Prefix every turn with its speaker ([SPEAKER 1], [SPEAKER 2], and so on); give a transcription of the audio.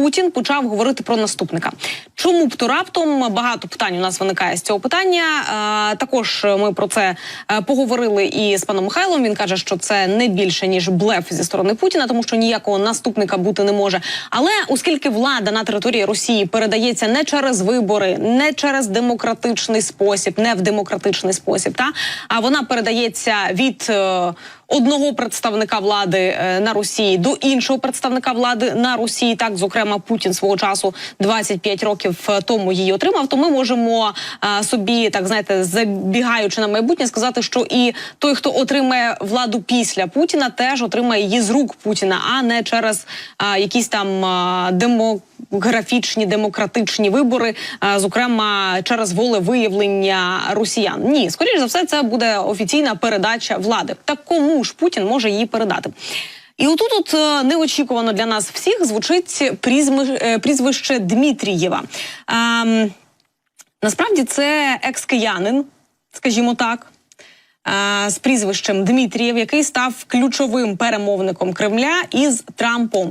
[SPEAKER 1] Путін почав говорити про наступника. Чому б то раптом багато питань у нас виникає з цього питання? Е, також ми про це е, поговорили і з паном Михайлом. Він каже, що це не більше ніж блеф зі сторони Путіна, тому що ніякого наступника бути не може. Але оскільки влада на території Росії передається не через вибори, не через демократичний спосіб, не в демократичний спосіб, та а вона передається від е, одного представника влади на Росії до іншого представника влади на Росії. Так, зокрема, Путін свого часу 25 років е, тому її отримав. То ми можемо е, собі так знаєте, забігаючи на майбутнє, сказати, що і той, хто отримає владу після Путіна, теж отримає її з рук Путіна, а не через е, якісь там е, демографічні демократичні вибори, зокрема через волевиявлення росіян. Ні, скоріш за все, це буде офіційна передача влади. Так кому ж Путін може її передати? І отут от е, неочікувано для нас всіх звучить е, прізвище Дмитрієва. Ем, насправді це екс-киянин, скажімо так. е, З прізвищем Дмитрієв, який став ключовим перемовником Кремля із Трампом.